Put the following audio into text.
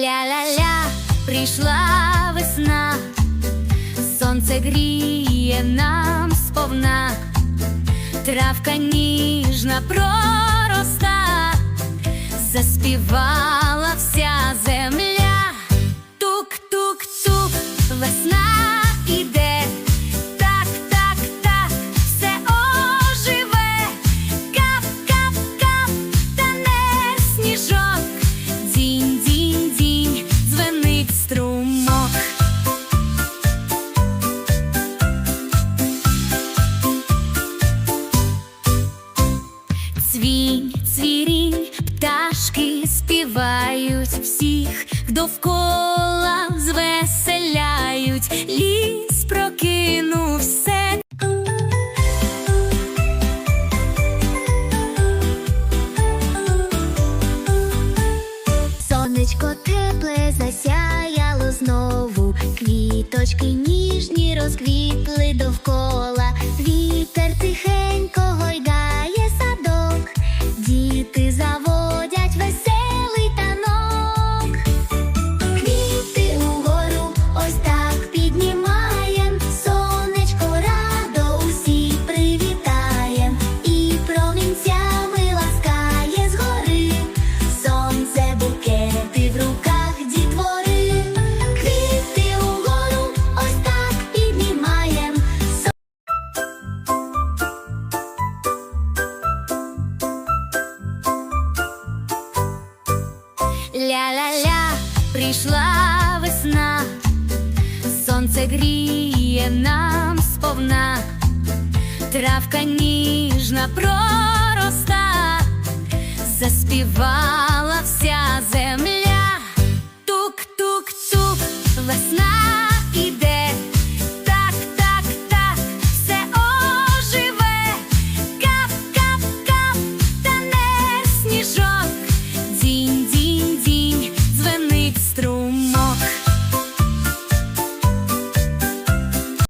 Ля-ля-ля, прийшла весна, сонце гріє нам сповна, травка ніжна пророста, заспівала. Пташки співають всіх довкола звеселяють, ліс прокинувся. Сонечко тепле засяяло знову, квіточки ніжні розквітли довкола, Ля-ля-ля, прийшла весна, сонце гріє нам сповна, травка ніжна пророста, заспівала вся земля, тук-тук, цук. весна.